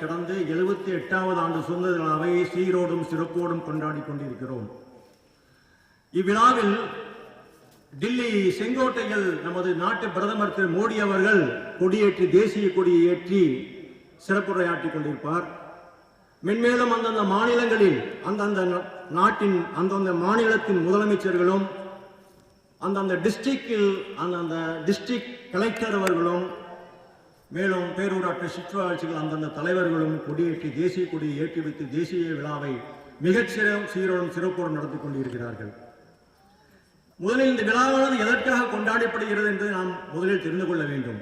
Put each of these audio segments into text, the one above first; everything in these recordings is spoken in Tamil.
கடந்து எழுபத்தி எட்டாவது ஆண்டு சுதந்திர விழாவை சீரோடும் சிறப்போடும் கொண்டாடி கொண்டிருக்கிறோம். இவ்விழாவில் டில்லி செங்கோட்டையில் நமது நாட்டு பிரதமர் திரு மோடி அவர்கள் கொடியேற்றி தேசிய கொடியை ஏற்றி சிறப்புரையாற்றிக் கொண்டிருப்பார். மென்மேலும் அந்தந்த மாநிலங்களில் அந்தந்த நா- நாட்டின் அந்தந்த மாநிலத்தின் முதலமைச்சர்களும் அந்தந்த டிஸ்ட்ரிக்டில் அந்தந்த டிஸ்ட்ரிக்ட் கலெக்டர் அவர்களும் மேலும் பேரூராட்சி சுற்றுலாட்சிகள் அந்தந்த தலைவர்களும் கொடியேற்றி தேசிய கொடியை ஏற்றி வைத்து தேசிய விழாவை மிகச்சிற சீரோடும் சிறப்போடு நடத்தி கொண்டிருக்கிறார்கள். முதலில் இந்த விழாவானது எதற்காக கொண்டாடப்படுகிறது என்று நாம் முதலில் தெரிந்து கொள்ள வேண்டும்.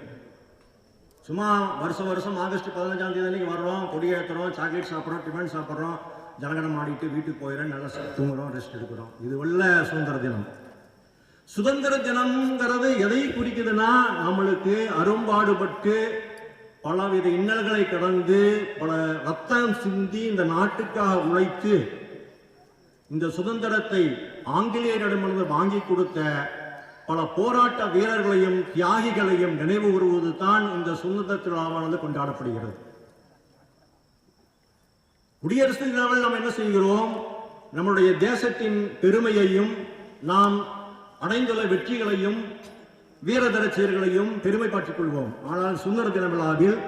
சும்மா வருஷம் வருஷம் ஆகஸ்ட் பதினஞ்சாம் தேதி அன்னைக்கு வர்றோம் கொடியேற்றுறோம் சாக்லேட் சாப்பிட்றோம் டிஃபன் சாப்பிட்றோம் ஜனகனம் ஆடிட்டு வீட்டுக்கு போயிடும் நல்லா தூங்குறோம் ரெஸ்ட் எடுக்கிறோம். இது உள்ள சுதந்திர தினம். சுதந்திர தினம்ங்கிறது எதை குறிக்குதுன்னா நம்மளுக்கு அரும்பாடுபட்டு பலவித இன்னல்களை கடந்து பல ரத்தம் சிந்தி இந்த நாட்டுக்காக உழைத்து இந்த சுதந்திரத்தை ஆங்கிலேயரிடமிருந்து வாங்கி கொடுத்த பல போராட்ட வீரர்களையும் தியாகிகளையும் நினைவு கூறுவது தான் இந்த சுதந்திர திருவிழாவானது கொண்டாடப்படுகிறது. குடியரசு தினாவில் நாம் என்ன செய்கிறோம்? நம்முடைய தேசத்தின் பெருமையையும் நாம் அடைந்துள்ள வெற்றிகளையும் வீரதர செயல்களையும் பெருமைப்பட்டுக் கொள்வோம். ஆனால் சுதந்திர தின விழாவில்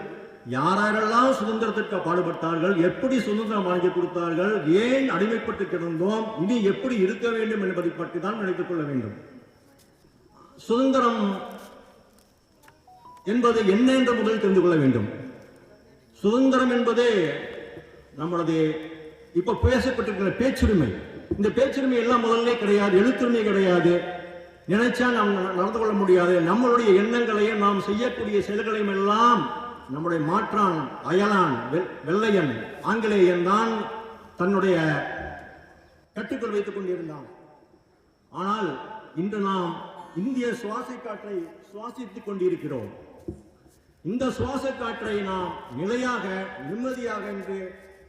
யாரெல்லாம் சுதந்திரத்திற்கு பாடுபட்டார்கள் எப்படி சுதந்திரம் வாங்கி கொடுத்தார்கள் ஏன் அடிமைப்பட்டு கிடந்தோம் இனி எப்படி இருக்க வேண்டும் என்பதை பற்றி தான் நினைத்துக் கொள்ள வேண்டும். சுதந்திரம் என்பது என்ன என்று முதலில் தெரிந்து கொள்ள வேண்டும். சுதந்திரம் என்பது நம்மளது இப்ப பேசப்பட்டிருக்கிற பேச்சுரிமை. இந்த பேச்சுரிமை எல்லாம் முதல்ல கிடையாது எழுத்துரிமை கிடையாது. நினைச்சா நாம் நடந்து கொள்ள முடியாது. நம்மளுடைய எண்ணங்களையும் நாம் செய்யக்கூடிய செயல்களையும் எல்லாம் நம்முடைய மாற்றான் அயலான் வெ- வெள்ளையன் ஆங்கிலேயன் தான் தன்னுடைய கட்டுக்குள் வைத்துக் கொண்டிருந்தான். ஆனால் இன்று நாம் இந்திய சுவாச காற்றை சுவாசித்துக் கொண்டிருக்கிறோம். இந்த சுவாச காற்றை நாம் நிலையாக நிம்மதியாக என்று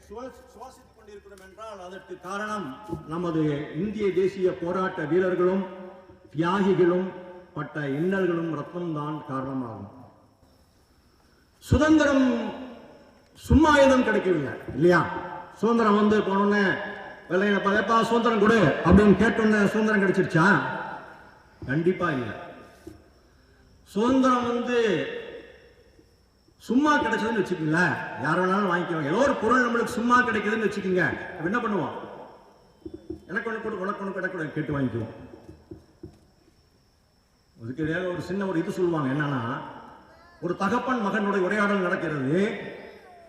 சுவாசித்துக் கொண்டிருக்கிறோம் என்றால் அதற்கு காரணம் நமது இந்திய தேசிய போராட்ட வீரர்களும் தியாகிகளும் பட்ட இன்னல்களும் ரத்தம்தான் காரணமாகும். சுதந்திரம் சும்மா எதுவும் கிடைக்கவில்லை இல்லையா? சுதந்திரம் வந்து போனோடனே வெள்ளையில பதப்பா சுதந்திரம் கொடு அப்படின்னு கேட்டோன்னே சுதந்திரம் கிடைச்சிருச்சா? கண்டிப்பா இல்லை. சுதந்திரம் வந்து சும்மா கிடைச்சதுன்னு வச்சுக்கோங்களேன் யார் வேணாலும் வாங்கிக்கோங்க ஏதோ ஒரு பொருள் நம்மளுக்கு சும்மா கிடைக்குதுன்னு வச்சுக்கோங்க. என்ன பண்ணுவோம்? எனக்கு ஒன்று கொடு உனக்கு ஒன்று கிடைக்கூட கேட்டு வாங்கிக்குவோம். அதுக்கு இடையாக ஒரு சின்ன ஒரு இது சொல்லுவாங்க என்னன்னா ஒரு தகப்பன் மகனுடைய உரையாடல் நடக்கிறது.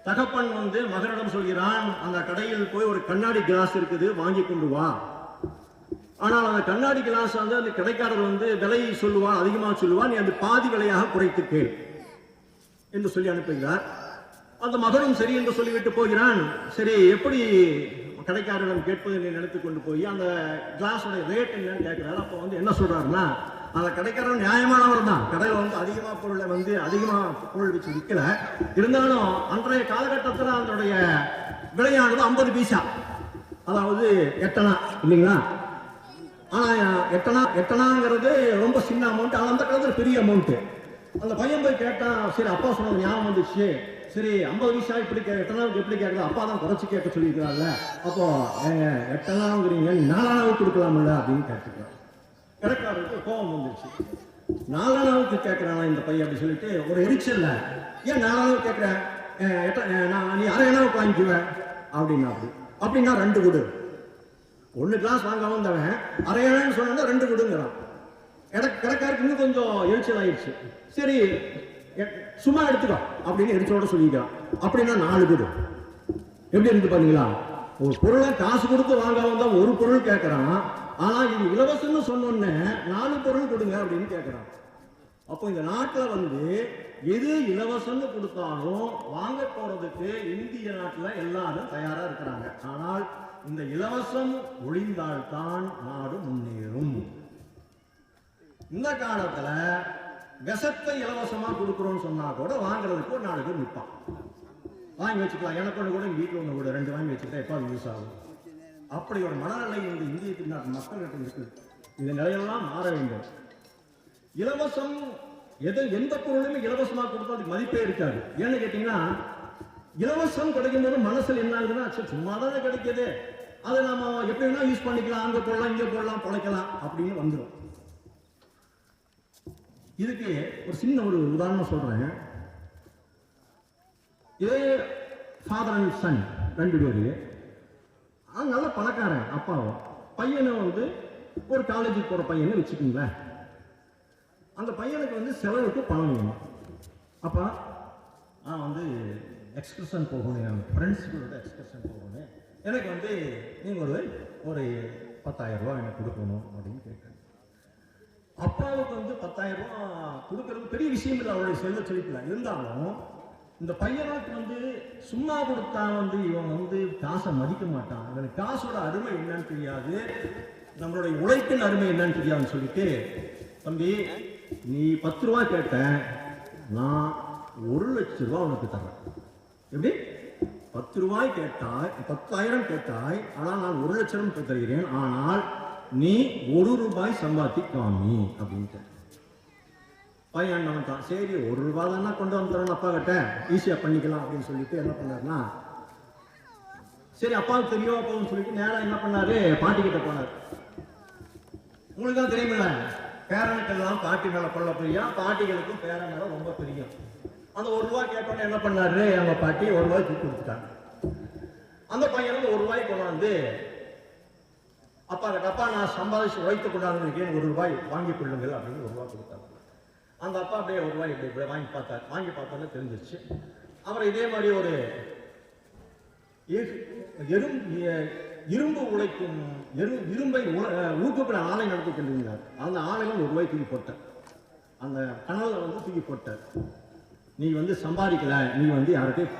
தகப்பன் வந்து மகனிடம் சொல்கிறான் அந்த கடையில் போய் ஒரு கண்ணாடி கிளாஸ் இருக்குது வாங்கி கொண்டு வா. ஆனால் அந்த கண்ணாடி கிளாஸ் வந்து அந்த கடைக்காரர் வந்து விலையை சொல்லுவான் அதிகமாக சொல்லுவான் நீ அந்த பாதி விலையாக குறைத்து கேள் என்று சொல்லி அனுப்புகிறார். அந்த மகனும் சரி என்று சொல்லிவிட்டு போகிறான். சரி எப்படி கடைக்காரரிடம் கேட்பது என்று நினைத்து கொண்டு போய் அந்த கிளாஸோட ரேட் என்னன்னு கேட்கிறார். அப்போ வந்து என்ன சொல்றாருன்னா அந்த கடைக்காரர் நியாயமானவர் தான். கடையில் வந்து அதிகமாக பொருளை வந்து அதிகமாக பொருள் வச்சு விற்கல இருந்தாலும் அன்றைய காலகட்டத்தில் அதனுடைய விலையானது ஐம்பது பைசா. அதாவது எட்டனா இல்லைங்களா? ஆனால் எட்டனா எட்டனாங்கிறது ரொம்ப சின்ன அமௌண்ட் அந்த காலத்தில் பெரிய அமௌண்ட்டு அந்த பையன் போய் கேட்டான் சரி அப்பா சொன்னது ஞாபகம் வந்துச்சு சரி ஐம்பது பைசா இப்படி கே எட்டனாவுக்கு எப்படி கேட்குறது அப்பா தான் குறைச்சி கேட்க சொல்லியிருக்கிறாங்க அப்போ ஏங்க எட்டனாங்கிறீங்க நாலானாவுக்கு கொடுக்கலாம்ல அப்படின்னு கேட்டுக்கிறான் கோபம் வந்துருச்சு. நாலாவது கேட்குறானா இந்த பையன் அப்படின்னு சொல்லிட்டு ஒரு எரிச்சல்ல ஏன் நாலாவது கேட்குறேன் எட்ட நான் நீ அரை அணாவுக்கு வாங்கிக்குவேன் அப்படின்னா அப்படின்னா ரெண்டு கொடு. ஒன்று கிளாஸ் வாங்க வந்தவன் அரையானு சொன்னா ரெண்டு கொடுங்கிறான். எனக்கு கிடக்காருக்கு இன்னும் கொஞ்சம் எரிச்சல் ஆயிடுச்சு. சரி எ- சும்மா எடுத்துக்கோ. அப்படின்னு எரிச்சலோட சொல்லிக்கிறான். அப்படின்னா நாலு கொடு. எப்படி இருந்து பாத்தீங்களா ஒரு பொருளை காசு கொடுத்து வாங்க வந்தா ஒரு பொருள் கேட்கறான் ஆனா இது இலவசம்னு சொன்னோன்னே நாலு பொருள் கொடுங்க அப்படின்னு கேட்குறான் அப்போ இந்த நாட்டில் வந்து எது இலவசம்னு கொடுத்தாலும் வாங்க போறதுக்கு இந்திய நாட்டில் எல்லாரும் தயாரா இருக்கிறாங்க. ஆனால் இந்த இலவசம் ஒழிந்தால்தான் நாடு முன்னேறும். இந்த காலத்துல விஷத்தை இலவசமா கொடுக்குறோம்னு சொன்னா கூட வாங்குறதுக்கு ஒரு நாலு பேர் நிற்பான் வாங்கி வச்சுக்கலாம். எனக்கு ஒன்று கூட வீட்டில் ஒன்று கூட ரெண்டு வாங்கி வச்சுக்கிட்டா எப்போ யூஸ் ஆகும்? அப்படி ஒரு மனநிலை வந்து இந்திய நாட்டு மக்கள்கிட்ட இருக்குது. இந்த நிலையெல்லாம் மாற வேண்டும். இலவசம் எது எந்த பொருளுமே இலவசமாக கொடுத்தா அதுக்கு மதிப்பே இருக்காது. ஏன்னு கேட்டீங்கன்னா இலவசம் கிடைக்கும் போது மனசில் என்ன ஆகுதுன்னா சும்மா தானே கிடைக்கிது. அதை நாம எப்படி வேணா யூஸ் பண்ணிக்கலாம். அங்கே போடலாம் இங்கே போடலாம் பிழைக்கலாம் அப்படின்னு வந்துடும் இதுக்கு ஒரு சின்ன ஒரு உதாரணம் சொல்றேன். இதே ஃபாதர் அண்ட் சன் ரெண்டு பேர். நல்ல பணக்காரன் அப்பாவும் பையனை வந்து ஒரு காலேஜுக்கு போகிற பையனை வச்சுக்கோங்களேன். அந்த பையனுக்கு வந்து செலவுக்கு பணம் வேணும். அப்பா நான் வந்து எக்ஸ்கர்ஷன் போகணும் என் ஃப்ரெண்ட்ஸுகளோட எக்ஸ்கர்ஷன் போகணும். எனக்கு வந்து நீங்கள் ஒரு ஒரு பத்தாயிரம் ரூபா எனக்கு கொடுக்கணும் அப்படின்னு கேட்டேன். அப்பாவுக்கு வந்து பத்தாயிரம் ரூபா கொடுக்கறது பெரிய விஷயம் இல்லை அவருடைய செல்வ செழிப்பில் இருந்தாலும் இந்த பையனுக்கு வந்து சும்மா கொடுத்தா வந்து இவன் வந்து காசை மதிக்க மாட்டான். இவனுக்கு காசோட அருமை என்னன்னு தெரியாது. நம்மளுடைய உழைப்பின் அருமை என்னன்னு தெரியாதுன்னு சொல்லிட்டு தம்பி நீ பத்து ரூபா கேட்ட நான் ஒரு லட்ச ரூபா உனக்கு தரேன் எப்படி? பத்து ரூபாய் கேட்டாய் பத்தாயிரம் கேட்டாய் ஆனால் நான் ஒரு லட்சம் தருகிறேன். ஆனால் நீ ஒரு ரூபாய் சம்பாத்தி காமி அப்படின்ட்டு பையன் என்ன சரி ஒரு ரூபா தானே கொண்டு வந்துடுறேன் அப்பா கிட்ட. ஈஸியாக பண்ணிக்கலாம் அப்படின்னு சொல்லிட்டு என்ன பண்ணாருன்னா சரி அப்பாவுக்கு தெரியும் அப்பாவும் சொல்லிட்டு நேரம் என்ன பண்ணாரு? பாட்டி கிட்ட போனார். உங்களுக்கு தான் தெரியுமில்ல பேரனுக்கெல்லாம் பாட்டி மேல கொள்ள பிரியம் பாட்டிகளுக்கும் பேரன் மேல ரொம்ப பிரியம். அந்த ஒரு ரூபாய் கேட்டோன்னே என்ன பண்ணாரு? அவங்க பாட்டி ஒரு ரூபாய் தூக்கி கொடுத்துட்டாங்க. அந்த பையனுக்கு ஒரு ரூபாய் கொண்டாந்து அப்பா கிட்ட அப்பா நான் சம்பாதிச்சு உழைத்து கொண்டாந்து இருக்கேன் ஒரு ரூபாய் வாங்கி கொள்ளுங்கள் அப்படின்னு ஒரு ரூபாய் கொடுத்தாங்க. அந்த அப்பா அப்படியே ஒரு ரூபாய் இப்படி இப்படி வாங்கி பார்த்தார். வாங்கி பார்த்தோன்னே தெரிஞ்சிருச்சு. அப்புறம் இதே மாதிரி ஒரு எறும் இரும்பு உழைக்கும் எரு இரும்பை ஊக்குப்பிட ஆலை நடத்தி கொண்டிருந்தார். அந்த ஆலையில் ஒரு ரூபாய் தூக்கி போட்டார். அந்த கனலில் வந்து தூக்கி போட்டார். நீ வந்து சம்பாதிக்கல. நீ வந்து யார்கிட்டையும்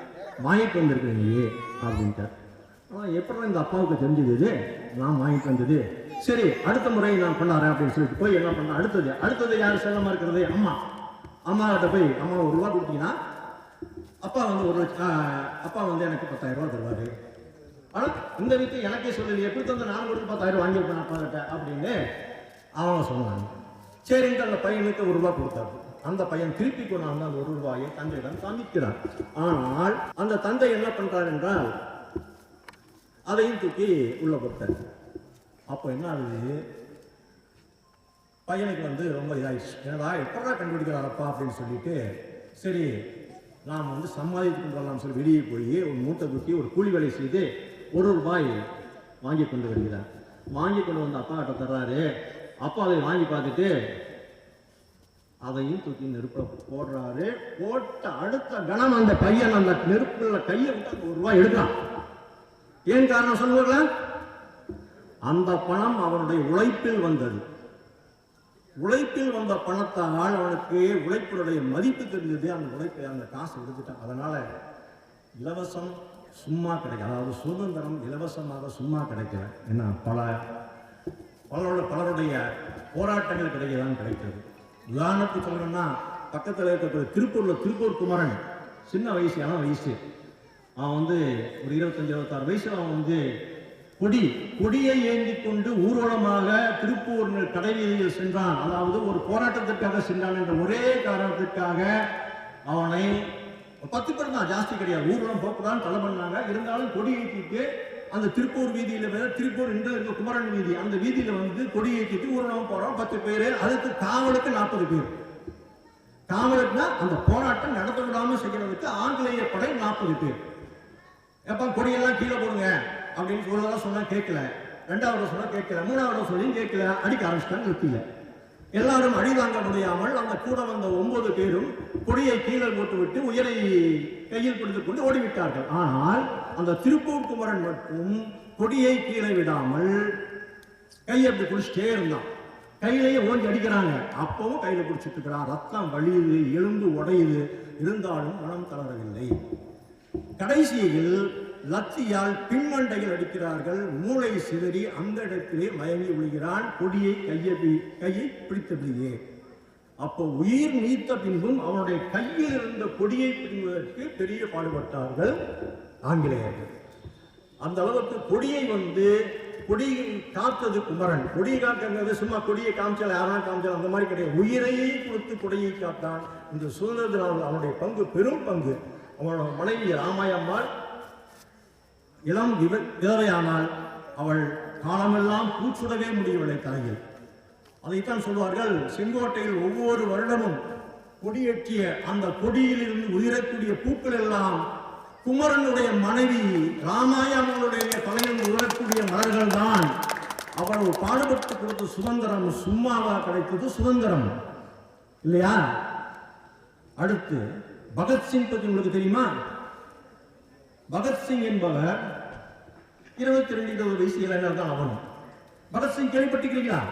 வாங்கிட்டு வந்திருக்க நீ அப்படின்ட்டார். ஆனால் எப்படி இந்த அப்பாவுக்கு தெரிஞ்சது இது? நான் வாங்கிட்டு வந்தது சரி அடுத்த முறை நான் பண்ணாரேன் அப்படின்னு சொல்லிட்டு போய் என்ன பண்ண அடுத்தது அடுத்தது யார் செல்லமாக இருக்கிறது? அம்மா. அம்மா கிட்ட போய் அம்மா ஒரு ரூபா கொடுத்தீங்கன்னா அப்பா வந்து ஒரு அப்பா வந்து எனக்கு பத்தாயிரம் ரூபா தருவார். ஆனால் இந்த வீட்டு எனக்கே சொல்லலையே எப்படி தந்து நான் கொடுத்து பத்தாயிரம் வாங்கியிருப்பேன் அப்பா கிட்ட அப்படின்னு அவங்க சொன்னாங்க. சரிங்க அந்த பையனுக்கு ஒரு ரூபா கொடுத்தாரு. அந்த பையன் திருப்பி கொண்டாந்து அந்த ஒரு ரூபாயை தந்தையிடம் காமிக்கிறார் ஆனால் அந்த தந்தை என்ன பண்றார் என்றால் அதையும் தூக்கி உள்ள கொடுத்தார் அப்போ என்ன ஆகுது? பையனுக்கு வந்து ரொம்ப இதாகிடுச்சு என்னடா எப்படா கண்டுபிடிக்கிறாரப்பா அப்படின்னு சொல்லிட்டு சரி நாம் வந்து சம்பாதித்து கொண்டு வரலாம்னு சொல்லி வெளியே போய் ஒரு மூட்டை தூக்கி ஒரு கூலி வேலை செய்து ஒரு ரூபாய் வாங்கி கொண்டு வருகிறார். வாங்கி கொண்டு வந்து அப்பா கிட்ட தர்றாரு. அப்பா அதை வாங்கி பார்த்துட்டு அதையும் தூக்கி நெருப்பில் போடுறாரு. போட்ட அடுத்த கணம் அந்த பையன் அந்த நெருப்புல கையை விட்டு ஒரு ரூபாய் எடுக்கலாம் ஏன் காரணம் சொல்லுவாங்களா அந்த பணம் அவனுடைய உழைப்பில் வந்தது. உழைப்பில் வந்த பணத்தால் அவனுக்கு உழைப்பினுடைய மதிப்பு தெரிஞ்சது அந்த உழைப்பை அந்த காசு எடுத்துட்டான். அதனால இலவசம் சும்மா கிடைக்கும். அதாவது சுதந்திரம் இலவசமாக சும்மா கிடைக்கல. என்ன பல பலரோட பலருடைய போராட்டங்கள் கிடைக்கதான் கிடைக்கிறது உதாரணத்துக்கு சொல்லணும்னா பக்கத்தில் இருக்கக்கூடிய திருப்பூரில் திருப்பூர் குமரன் சின்ன வயசு வயசு. அவன் வந்து ஒரு இருபத்தஞ்சி இருபத்தாறு வயசில் அவன் வந்து கொடி கொடியை ஏந்தி கொண்டு ஊர்வலமாக திருப்பூர் கடைவீதியில் சென்றான். அதாவது ஒரு போராட்டத்திற்காக சென்றான் என்ற ஒரே காரணத்திற்காக அவனை பத்து பேர் தான் ஜாஸ்தி கிடையாது. ஊர்வலம் போக்குதான் தலை பண்ணாங்க. இருந்தாலும் கொடி ஏற்றிட்டு அந்த திருப்பூர் வீதியில வேற திருப்பூர் இன்று இருக்க குமரன் வீதி அந்த வீதியில வந்து கொடி ஏற்றிட்டு ஊர்வலம் போறோம் பத்து பேர் அதுக்கு காவலுக்கு நாற்பது பேர். காவலுக்குனா அந்த போராட்டம் நடத்த விடாம செய்யறதுக்கு ஆங்கிலேய படை நாற்பது பேர். எப்ப கொடியெல்லாம் கீழே போடுங்க. அப்படின்னு ஒரு தடவை சொன்னால் கேட்கல. ரெண்டாவது சொன்னால் கேட்கல. மூணாவது சொல்லியும் கேட்கல. அடிக்க ஆரம்பிச்சிட்டாங்க நிறுத்தில எல்லாரும் அடிதாங்க முடியாமல் அந்த கூட வந்த ஒன்பது பேரும் கொடியை கீழே போட்டுவிட்டு உயரை கையில் பிடித்துக் கொண்டு ஓடிவிட்டார்கள். ஆனால் அந்த திருப்பூர் குமரன் மட்டும் கொடியை கீழே விடாமல் கையை அப்படி பிடிச்சிட்டே இருந்தான். கையிலேயே ஓங்கி அடிக்கிறாங்க. அப்பவும் கையில பிடிச்சிட்டு இருக்கிறான் ரத்தம் வலியுது எலும்பு உடையுது. இருந்தாலும் மனம் தளரவில்லை. கடைசியில் லத்தியால் பின்மண்டையில் அடிக்கிறார்கள். மூளை சிதறி அந்த இடத்திலே மயங்கி விழுகிறான். கொடியை கையை கையை பிடித்தபடியே அப்போ உயிர் நீத்த பின்பும் அவனுடைய கையில் இருந்த கொடியை பிடிவதற்கு பெரிய பாடுபட்டார்கள். ஆங்கிலேயர்கள். அந்த அளவுக்கு கொடியை வந்து கொடி காத்தது குமரன். கொடியை காக்கிறது சும்மா கொடியை காமிச்சால் யாரும் காமிச்சால் அந்த மாதிரி கிடையாது. உயிரையே கொடுத்து கொடியை காத்தான். இந்த சுதந்திர அவனுடைய பங்கு பெரும் பங்கு. அவனோட மனைவி ராமாயம்மாள் இளம் விவ- விதவையானால் அவள் காலமெல்லாம் பூச்சுடவே முடியவில்லை தலையில். அதைத்தான் சொல்வார்கள் செங்கோட்டையில் ஒவ்வொரு வருடமும் கொடியேற்றிய அந்த கொடியிலிருந்து உயிரக்கூடிய பூக்கள் எல்லாம் குமரனுடைய மனைவி ராமாயணனுடைய தலையில் உயரக்கூடிய மலர்கள் தான் அவ்வளவு பாடுபட்டு கொடுத்த சுதந்திரம் சும்மாவா கிடைத்தது சுதந்திரம். இல்லையா? அடுத்து பகத்சிங் பற்றி உங்களுக்கு தெரியுமா? பகத்சிங் என்பவர் இருபத்தி ரெண்டு ஒரு வயசு இளைஞர் தான் அவனும் பகத்சிங் கேள்விப்பட்டிருக்கிறீங்களா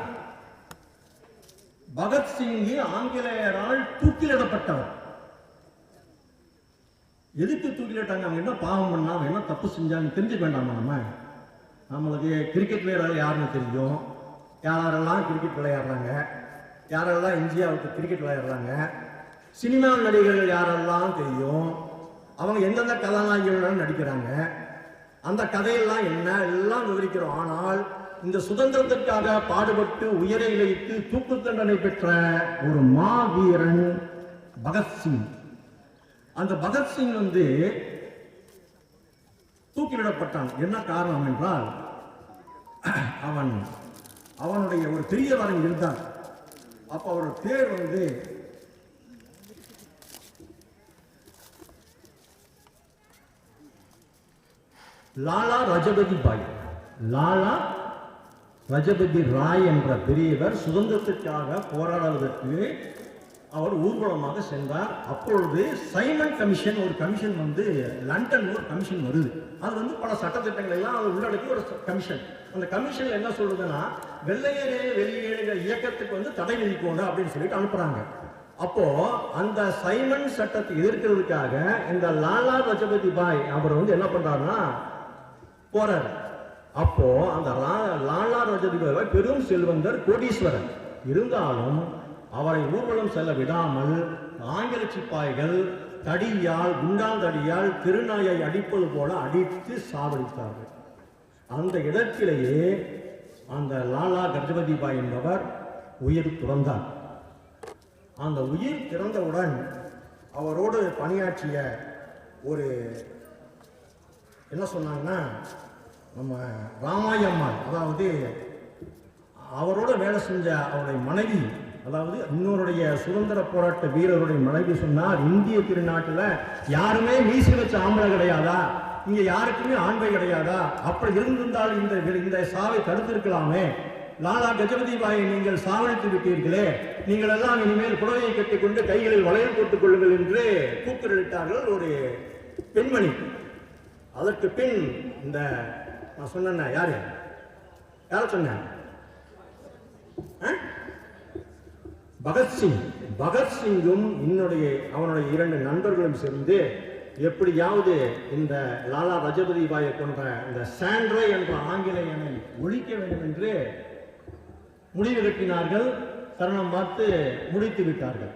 பகத்சிங் ஆங்கிலேயரால் தூக்கிலிடப்பட்டவர். எதுக்கு தூக்கிலிட்டாங்க? அவங்க என்ன பாவம் பண்ணா? அவன் என்ன தப்பு செஞ்சாங்க தெரிஞ்சுக்க வேண்டாமா நம்ம? நம்மளுக்கு கிரிக்கெட் வீரர்கள் யாருன்னு தெரியும். யாரெல்லாம் கிரிக்கெட் விளையாடுறாங்க? யாரெல்லாம் இந்தியாவுக்கு கிரிக்கெட் விளையாடுறாங்க? சினிமா நடிகர்கள் யாரெல்லாம் தெரியும்? அவங்க எந்தெந்த கதாநாயகிகளுடன் நடிக்கிறாங்க. அந்த கதையெல்லாம் என்ன? எல்லாம் விவரிக்கிறோம். ஆனால் இந்த சுதந்திரத்திற்காக பாடுபட்டு உயரை இழைத்து தூக்கு தண்டனை பெற்ற ஒரு மாவீரன் பகத்சிங் அந்த பகத்சிங் வந்து தூக்கிலிடப்பட்டான். என்ன காரணம் என்றால் அவன் அவனுடைய ஒரு பெரியவரன் இருந்தான். அப்ப அவரோட பேர் வந்து லாலா ரஜபதி பாய். லாலா ரஜபதி ராய் என்ற பெரியவர் சுதந்திரத்திற்காக போராடுவதற்கு அவர் ஊர்வலமாக சென்றார். அப்பொழுது சைமன் கமிஷன் ஒரு கமிஷன் வந்து லண்டன் ஒரு கமிஷன் வருது. அது வந்து பல சட்டத்திட்டங்கள் எல்லாம் அது உள்ளடக்கி ஒரு கமிஷன். அந்த கமிஷன் என்ன சொல்றதுன்னா வெள்ளையரே வெளியேறுகிற இயக்கத்துக்கு வந்து தடை விதிக்கணும் அப்படின்னு சொல்லிட்டு அனுப்புறாங்க. அப்போ அந்த சைமன் சட்டத்தை எதிர்க்கிறதுக்காக இந்த லாலா ரஜபதி பாய் அவர் வந்து என்ன பண்றாருன்னா போறாரு. அப்போ அந்த லா- லாலா ரஜதிபதி பெரும் செல்வந்தர் கோடீஸ்வரர். இருந்தாலும் அவரை ஊர்வலம் செல்ல விடாமல் ஆங்கில சிப்பாய்கள் தடியால் குண்டாந்தடியால் திருநாயை அடிப்பது போல அடித்து சாவடித்தார்கள். அந்த இடத்திலேயே அந்த லாலா கஜபதி பாய் என்பவர் உயிர் துறந்தார். அந்த உயிர் திறந்தவுடன் அவரோடு பணியாற்றிய ஒரு என்ன சொன்னாங்கன்னா நம்ம ராமாயம்மாள் அதாவது அவரோட வேலை செஞ்ச அவருடைய மனைவி அதாவது இன்னொருடைய சுதந்திர போராட்ட வீரருடைய மனைவி சொன்னார் இந்திய திருநாட்டில் யாருமே மீசி வச்ச ஆம்பளை கிடையாதா? இங்கே யாருக்குமே ஆண்மை கிடையாதா? அப்படி இருந்திருந்தால் இந்த இந்த சாவை தடுத்திருக்கலாமே. லாலா கஜபதி பாயை நீங்கள் சாவணித்து விட்டீர்களே. நீங்கள் எல்லாம் இனிமேல் புடவையை கட்டிக்கொண்டு கைகளில் வளையல் போட்டுக் கொள்ளுங்கள் என்று கூக்குரலிட்டார்கள் ஒரு பெண்மணி. அதற்கு பின் இந்த நான் சொன்னேன்ன யாரு? யார சொன்னேன்? ஆ? பகத்சிங் பகத்சிங்கும் என்னுடைய அவனுடைய இரண்டு நண்பர்களும் சேர்ந்து எப்படியாவது இந்த லாலா ரஜபதி பாயை கொன்ற இந்த சாண்ட்ரே என்ற ஆங்கிலேயனை ஒழிக்க வேண்டும் என்று முடிவு கட்டினார்கள். தருணம் பார்த்து முடித்து விட்டார்கள்.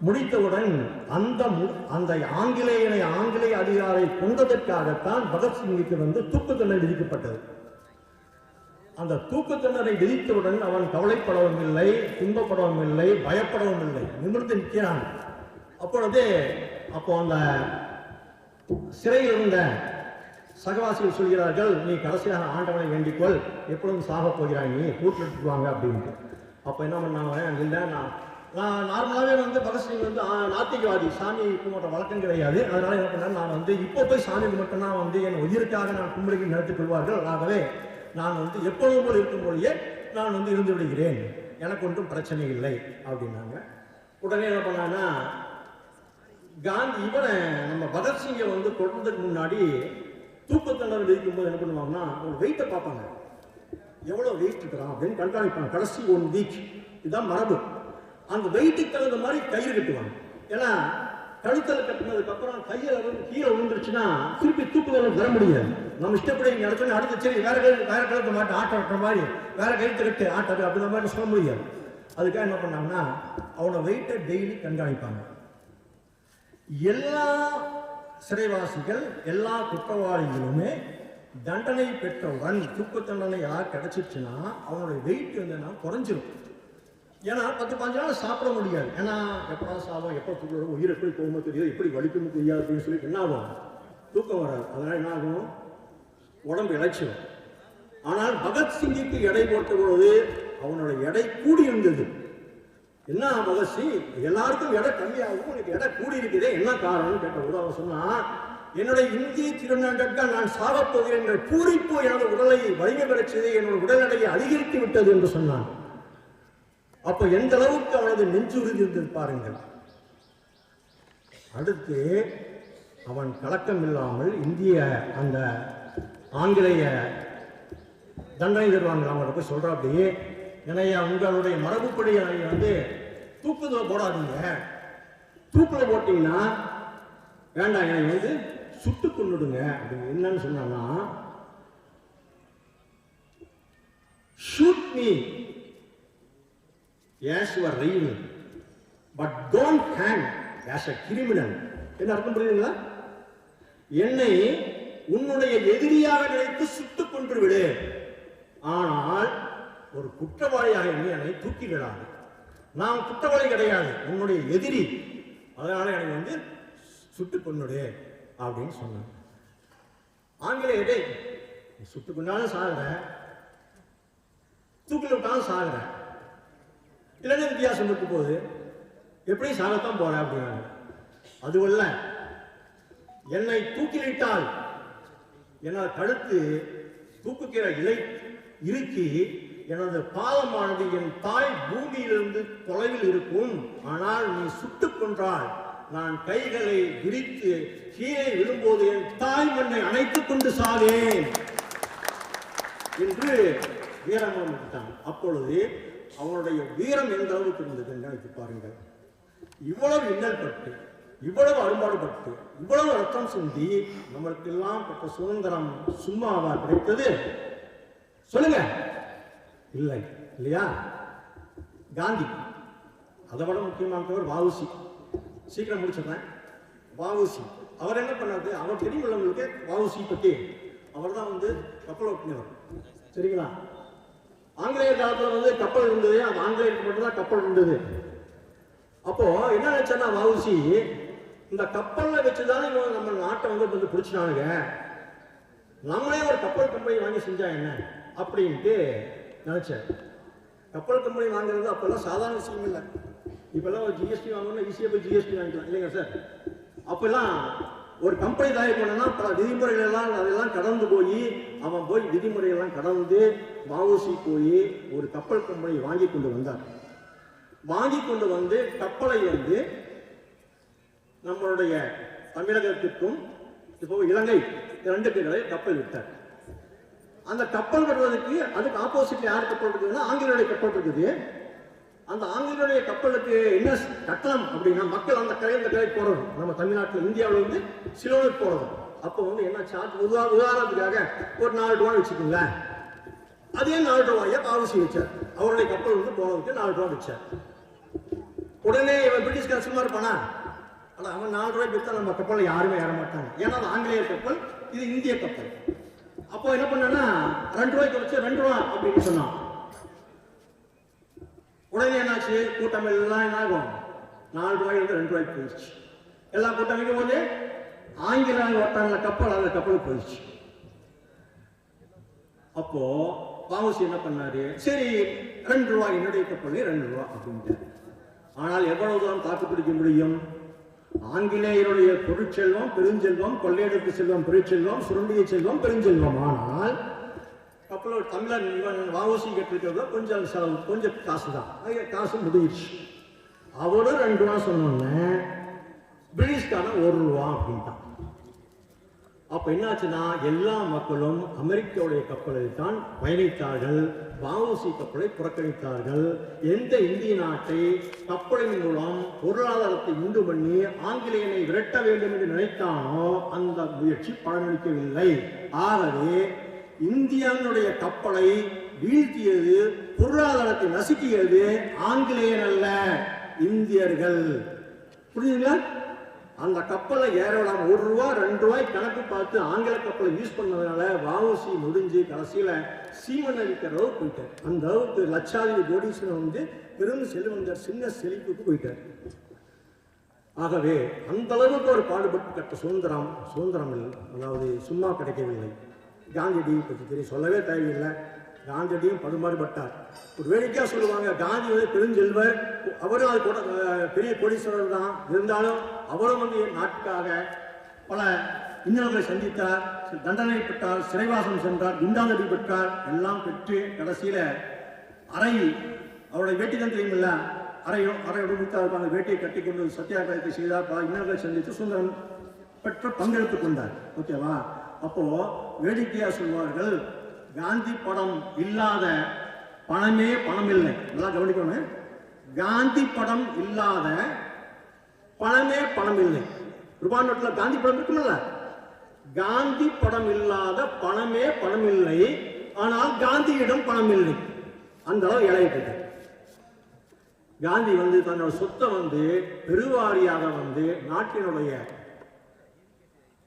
முடித்தவுடன் அந்த மு- அந்த ஆங்கிலேயனை ஆங்கிலேய அதிகாரை கொண்டதற்காகத்தான் பகத்சிங்கிற்கு வந்து தூக்கு தண்டனை விதிக்கப்பட்டது. அந்த தூக்கு தண்டனை விதித்தவுடன் அவன் கவலைப்படவும் இல்லை துன்பப்படவும் இல்லை பயப்படவும் இல்லை நிமிர்ந்து நிற்கிறான். அப்பொழுது அப்போ அந்த சிறையில் இருந்த சகவாசிகள் சொல்கிறார்கள் நீ கடைசியாக ஆண்டவனை வேண்டிக்கொள் எப்பொழுதும் சாகப் போகிறாய் நீ கூட்டிட்டு வாங்க அப்படின்ட்டு. அப்போ என்ன பண்ணாங்க இல்லை நான் நான் நார்மலாகவே வந்து பகத்சிங் வந்து நாத்திகவாதி சாமி கும்பிட்ற வழக்கம் கிடையாது. அதனால என்ன பண்ணேன் நான் வந்து இப்போ போய் சாமி கும்பிட்டேன்னா வந்து என் உயிருக்காக நான் கும்பிடுக்கு நடத்தி கொள்வார்கள். ஆகவே நான் வந்து எப்பொழுதும் போல் இருக்கும் இருக்கும்போதே நான் வந்து இருந்து விடுகிறேன். எனக்கு ஒன்றும் பிரச்சனை இல்லை அப்படின்னாங்க. உடனே என்ன பண்ணான்னா காந்தி இவனை நம்ம பகத்சிங்கை வந்து கொல்றதுக்கு முன்னாடி தூக்கு தண்டனை விதிக்கும்போது என்ன பண்ணுவாங்கன்னா ஒரு வெயிட்டை பார்ப்பாங்க. எவ்வளோ வெயிட் இருக்கிறான் அப்படின்னு கண்காணிப்பாங்க. கடைசி ஒன் வீக் இதுதான் மரபு. அந்த வெயிட்டுக்கு தகுந்த மாதிரி கயிறு கட்டுவாங்க. ஏன்னா கழுத்தில் கட்டினதுக்கு அப்புறம் கையில் வந்து கீழே விழுந்துருச்சுன்னா திருப்பி தூக்குதல் வர முடியாது. நம்ம இஷ்டப்படி இங்கே இடத்துல அடுத்த சரி வேற கழுத்து வேற கழுத்து மாட்டு ஆட்டம் ஆட்டுற மாதிரி வேற கழுத்து கட்டு ஆட்டது அப்படின்ற மாதிரி சொல்ல முடியாது. அதுக்காக என்ன பண்ணாங்கன்னா அவனை வெயிட்டை டெய்லி கண்காணிப்பாங்க. எல்லா சிறைவாசிகள் எல்லா குற்றவாளிகளுமே தண்டனை பெற்றவுடன் தூக்கு தண்டனை யார் கிடைச்சிருச்சுன்னா அவனுடைய வெயிட் வந்து என்ன குறைஞ்சிரும். ஏன்னா பத்து பாஞ்சு நாள் சாப்பிட முடியாது. ஏன்னா எப்படா சாபம் எப்போ தூக்கம் வரும் உயிர் எப்படி போகுமோ தெரியாது எப்படி வலிக்குமோ தெரியாது அப்படின்னு சொல்லி என்ன ஆகும்? தூக்கம் வராது. அதனால் என்ன ஆகும்? உடம்பு இழைச்சிடும் ஆனால் பகத்சிங்குக்கு எடை போட்ட பொழுது அவனோட எடை கூடி இருந்தது. என்ன பகத்சிங் எல்லாருக்கும் எடை கம்மியாகும் உனக்கு எடை கூடி இருக்குதே என்ன காரணம்னு கேட்ட போது அவன் சொன்னா என்னுடைய இந்திய திருநாட்டத்தால் நான் சாகப்போகிறேன் என்ற பூரிப்பு எனது உடலை வலிமை பெறச் செய்து என்னோட உடல் எடையை அதிகரித்து விட்டது என்று சொன்னான். அப்ப எந்த அளவுக்கு அவனது நெஞ்சுறுதி இருந்தது பாருங்கள். அடுத்து அவன் கலக்கம் இல்லாமல் இந்திய அந்த ஆங்கிலேய தண்டனை தருவாங்க அவங்கள்ட்ட போய் சொல்ற அப்படியே என்னையா உங்களுடைய மரபுப்படி வந்து தூக்குதல போடாதீங்க. தூக்குல போட்டீங்கன்னா வேண்டாம் என்னை வந்து சுட்டு கொண்டுடுங்க அப்படின்னு என்னன்னு சொன்னான்னா shoot me as you are real. But don't hang as a criminal. என்ன அர்த்தம் புரியுதுங்களா? என்னை உன்னுடைய எதிரியாக நினைத்து சுட்டுக் கொன்று விடு. ஆனால் ஒரு குற்றவாளியாக என்னை என்னை தூக்கிவிடாது நான் குற்றவாளி கிடையாது உன்னுடைய எதிரி. அதனால என்னை வந்து சுட்டுக் கொன்னுடு அப்படின்னு சொன்னேன். ஆங்கிலேயரே நீ சுட்டுக் கொண்டாலும் சாகுற. தூக்கில் விட்டாலும் சாகுறேன் இல்லைன்னா வித்தியாசம் இருக்கு போகுது எப்படி சாகத்தான் போற அப்படின்னாங்க. அதுவல்ல என்னை தூக்கிலிட்டால் என்னால் கழுத்து தூக்குக்கிற இலை இறுக்கி எனது பாதமானது என் தாய் பூமியிலிருந்து தொலைவில் இருக்கும். ஆனால் நீ சுட்டுக் கொன்றால் நான் கைகளை விரித்து கீழே விழும்போது என் தாய் மண்ணை அணைத்துக் கொண்டு சாவேன். என்று வீரமம் அப்பொழுது அவனுடைய வீரம் எந்த அளவுக்கு இருந்தது நினைத்து பாருங்கள். இவ்வளவு இன்னல் பட்டு இவ்வளவு அரும்பாடுபட்டு இவ்வளவு ரத்தம் சிந்தி நம்மளுக்கெல்லாம் பெற்ற சுதந்திரம் சும்மாவா கிடைத்தது? சொல்லுங்க. இல்லை இல்லையா? காந்தி அதை விட முக்கியமானவர் வாவுசி சீக்கிரம் முடிச்சிடுறேன். வாவுசி அவர் என்ன பண்ணாரு? அவர் தெரியும் உள்ளவங்களுக்கு வாவுசி பத்தி. அவர் தான் வந்து கப்பல் ஓட்டினவர் சரிங்களா? ஆங்கிலேய காலத்தில் வந்து கப்பல் இருந்தது. அந்த ஆங்கிலேயருக்கு மட்டும்தான் கப்பல் இருந்தது. அப்போ என்ன நினைச்சேன்னா வாவுசி இந்த கப்பல்ல வச்சுதான் இவங்க நம்ம நாட்டை வந்து வந்து பிடிச்சினானுங்க நம்மளே ஒரு கப்பல் கம்பெனி வாங்கி செஞ்சா என்ன? அப்படின்ட்டு நினைச்சேன் கப்பல் கம்பெனி வாங்குறது அப்பெல்லாம் சாதாரண விஷயம் இல்லை. இப்பெல்லாம் ஒரு ஜிஎஸ்டி வாங்கணும்னா ஈஸியாக போய் ஜிஎஸ்டி வாங்கிக்கலாம். இல்லைங்க சார்? அப்பெல்லாம் ஒரு கம்பெனி தயார் பண்ணனா பல விதிமுறைகள் எல்லாம் அதெல்லாம் கடந்து போய் அவன் போய் விதிமுறையெல்லாம் கடந்து மாவோசி போய் ஒரு கப்பல் கம்பெனி வாங்கி கொண்டு வந்தார். வாங்கி கொண்டு வந்து கப்பலை வந்து நம்மளுடைய தமிழகத்திற்கும் இப்போ இலங்கை ரெண்டு பேர்களை கப்பல் விட்டார். அந்த கப்பல் வருவதற்கு அதுக்கு ஆப்போசிட்ல யார் கப்பல் இருக்குதுன்னா ஆங்கிலேய கப்பல் இருக்குது. அந்த ஆங்கிலேய கப்பலுக்கு என்ன கட்டணம் அப்படின்னா மக்கள் அந்த கரை இந்த கரை போறது. நம்ம தமிழ்நாட்டில் இந்தியாவில் வந்து சிலோனுக்கு போறது. அப்போ வந்து என்ன சார்ஜ் உதா உதாரணத்துக்காக ஒரு நாலு ரூபான்னு வச்சுக்கோங்களேன். அதே நாலு ரூபாயை பாவசி வச்சார். அவருடைய கப்பல் வந்து போனதுக்கு நாலு ரூபா வச்சார். உடனே இவன் பிரிட்டிஷ்கார் சும்மா இருப்பானா? ஆனால் அவன் நாலு ரூபாய் வித்தா நம்ம கப்பல்ல யாருமே ஏற மாட்டாங்க. ஏன்னா அது ஆங்கிலேய கப்பல் இது இந்திய கப்பல். அப்போ என்ன பண்ணனா ரெண்டு ரூபாய்க்கு வச்சு ரெண்டு ரூபா அப்படின்னு சொன்னான். உடனே என்னாச்சு? கூட்டம் எல்லாம் என்ன ஆகும் நாலு ரூபாயிலிருந்து ரெண்டு ரூபாய்க்கு போயிடுச்சு. எல்லா கூட்டம் வைக்கும் போது ஆங்கிலம் ஓட்டான கப்பல் அந்த கப்பல் போயிடுச்சு. அப்போ பாவசி என்ன பண்ணாரு? சரி ரெண்டு ரூபா என்னுடைய கப்பலே ரெண்டு ரூபா அப்படின்ட்டு ஆனால் எவ்வளவு தூரம் தாக்கு பிடிக்க முடியும்? ஆங்கிலேயருடைய பொருட்செல்வம் பெருஞ்செல்வம் கொள்ளையெடுப்பு செல்வம் பெருச்செல்வம் சுருண்டிய செல்வம் பெருஞ்செல்வம். ஆனால் கப்பலோட தமிழன் இவன் வாவசி கட்டிருக்கிறத கொஞ்சம் செலவு கொஞ்சம் காசு தான் அது காசு முடிஞ்சிருச்சு அவரும் ரெண்டு ரூபா சொன்னோன்னே பிரிட்டிஷ்காரன் ஒரு ரூபா அப்படின்ட்டான். அப்போ என்னாச்சுன்னா எல்லா மக்களும் அமெரிக்காவுடைய கப்பலில் தான் பயணித்தார்கள் வாவுசி கப்பலை புறக்கணித்தார்கள். எந்த இந்திய நாட்டை கப்பலின் மூலம் பொருளாதாரத்தை உண்டு பண்ணி ஆங்கிலேயனை விரட்ட வேண்டும் என்று நினைத்தானோ அந்த முயற்சி பலனளிக்கவில்லை. ஆகவே இந்தியாவினுடைய கப்பலை வீழ்த்தியது பொருளாதாரத்தை நசுக்கியது ஆங்கிலேயன் அல்ல இந்தியர்கள். புரியுதுங்களா? அந்த கப்பலை ஏற விடாம ஒரு ரூபா ரெண்டு ரூபாய் கணக்கு பார்த்து ஆங்கில கப்பலை யூஸ் பண்ணதுனால வாவுசி முடிஞ்சு கடைசியில் சீமன் அளிக்கிற அளவுக்கு போயிட்டார். அந்த அளவுக்கு லட்சாதிபதி கோடீஸ்வரன் வந்து பெரும் செல்வந்தர் சின்ன செழிப்புக்கு போயிட்டார். ஆகவே அந்த அளவுக்கு ஒரு பாடுபட்டு கட்ட சுதந்திரம் சுதந்திரம் இல்லை. அதாவது சும்மா கிடைக்கவில்லை. காந்தியடியை பற்றி தெரியும். சொல்லவே தேவையில்லை. காந்தியடியும் படுமாறுபட்டார். ஒரு வேடிக்கையாக சொல்லுவாங்க காந்தி வந்து பெருஞ்செல்வர் அவரும் அது கூட பெரிய கோடீஸ்வரர் தான். இருந்தாலும் அவரும் வந்து நாட்டுக்காக பல இன்னல்களை சந்தித்தார் தண்டனை பெற்றார் சிறைவாசம் சென்றார் குண்டாந்தடி பெற்றார். எல்லாம் பெற்று கடைசியில் அறையில் அவருடைய வேட்டி தான் தெரியுமில்ல அறையோ அறையோடு முத்தாக அந்த வேட்டியை கட்டிக்கொண்டு சத்தியாகிரகத்தை செய்தார். பல இன்னல்களை சந்தித்து சுந்தரம் பெற்ற பங்கெடுத்துக் கொண்டார். ஓகேவா? அப்போது வேடிக்கையா சொல்வார்கள் காந்தி படம் இல்லாத பணமே பணம் இல்லை நல்லா கவனிக்கணும். காந்தி படம் இல்லாத பணமே பணம் இல்லை ரூபாய் நோட்டில் காந்தி படம் இருக்குமில்ல? காந்தி படம் இல்லாத பணமே பணம் இல்லை ஆனால் காந்தியிடம் பணம் இல்லை அந்த அளவு இழையப்பட்டது காந்தி வந்து தன்னோட சொத்தை வந்து பெருவாரியாக வந்து நாட்டினுடைய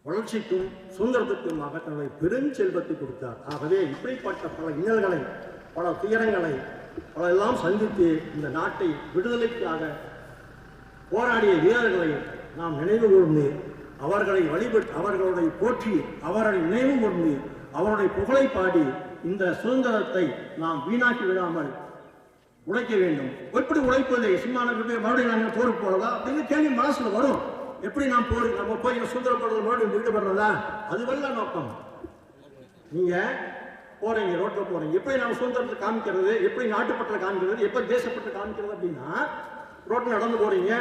வளர்ச்சிக்கும் சுதந்திரத்திற்குமாக தன்னுடைய பெருஞ்செல்வத்தை கொடுத்தார். ஆகவே இப்படிப்பட்ட பல இன்னல்களை பல துயரங்களை பல எல்லாம் சந்தித்து இந்த நாட்டை விடுதலைக்காக போராடிய வீரர்களை நாம் நினைவு கூர்ந்து அவர்களை வழிபட்டு அவர்களை போற்றி அவர்களை நினைவு கூர்ந்து அவருடைய புகழை பாடி இந்த சுதந்திரத்தை நாம் வீணாக்கி விடாமல் உழைக்க வேண்டும். எப்படி உழைப்பதை? சும்மா மறுபடியும் நாங்கள் போருக்கு போகலாம் அப்படின்னு கேள்வி மனசில் வரும். எப்படி நாம் போர் நம்ம போய் சுதந்திரப்படுறது மறுபடியும் ஈடுபடுறதா? அதுவல்ல நோக்கம். நீங்க போறீங்க ரோட்ல போறீங்க. எப்படி நம்ம சுதந்திரத்தை காமிக்கிறது? எப்படி நாட்டுப்பற்ற காமிக்கிறது? எப்படி தேசப்பற்ற காமிக்கிறது அப்படின்னா ரோட்ல நடந்து போறீங்க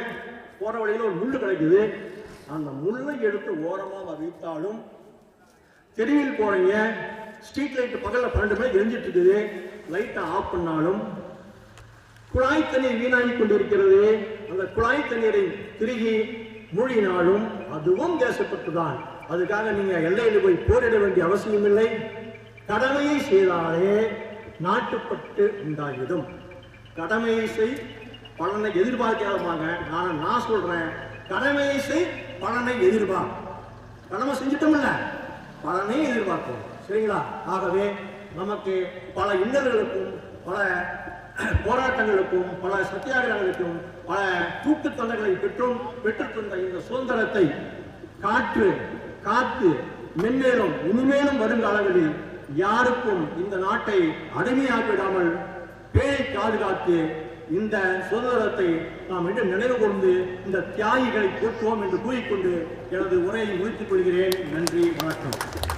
போற வழியில ஒரு முள்ளு கிடைக்குது. அந்த முள்ளை எடுத்து ஓரமாக வைத்தாலும் தெருவில் போறீங்க ஸ்ட்ரீட் லைட் பகல்ல பன்னெண்டு மணி எரிஞ்சிட்டு இருக்குது லைட்டை ஆஃப் பண்ணாலும் குழாய் தண்ணீர் வீணாகி கொண்டிருக்கிறது. அந்த குழாய் தண்ணீரை திருகி மூழ்கினாலும் அதுவும் தேசப்பட்டுதான் அதுக்காக நீங்க எல்லையில் போய் போரிட வேண்டிய அவசியம் இல்லை கடமையை செய்தாலே நாட்டுப்பட்டு உண்டாகிடும் கடமையை செய் பலனை எதிர்பார்க்காதமாக நான் நான் சொல்றேன். கடமையை செய் பலனை எதிர்பார் கடமை செஞ்சிட்டோம்ல பலனை எதிர்பார்ப்போம். சரிங்களா? ஆகவே நமக்கு பல இன்னர்களுக்கும் பல போராட்டங்களுக்கும் பல சத்தியாகிரகங்களுக்கும் பல தூக்கு தண்டங்களை பெற்றும் பெற்றுத்தந்த இந்த சுதந்திரத்தை காற்று காத்து மென்மேலும் இனிமேலும் வருங்காலங்களில் யாருக்கும் இந்த நாட்டை அடிமையாக்கிவிடாமல் பேரை பாதுகாத்து இந்த சுதந்திரத்தை நாம் இன்று நினைவு கொண்டு இந்த தியாகிகளை போற்றுவோம் என்று கூறிக்கொண்டு எனது உரையை முடித்துக் கொள்கிறேன். நன்றி வணக்கம்.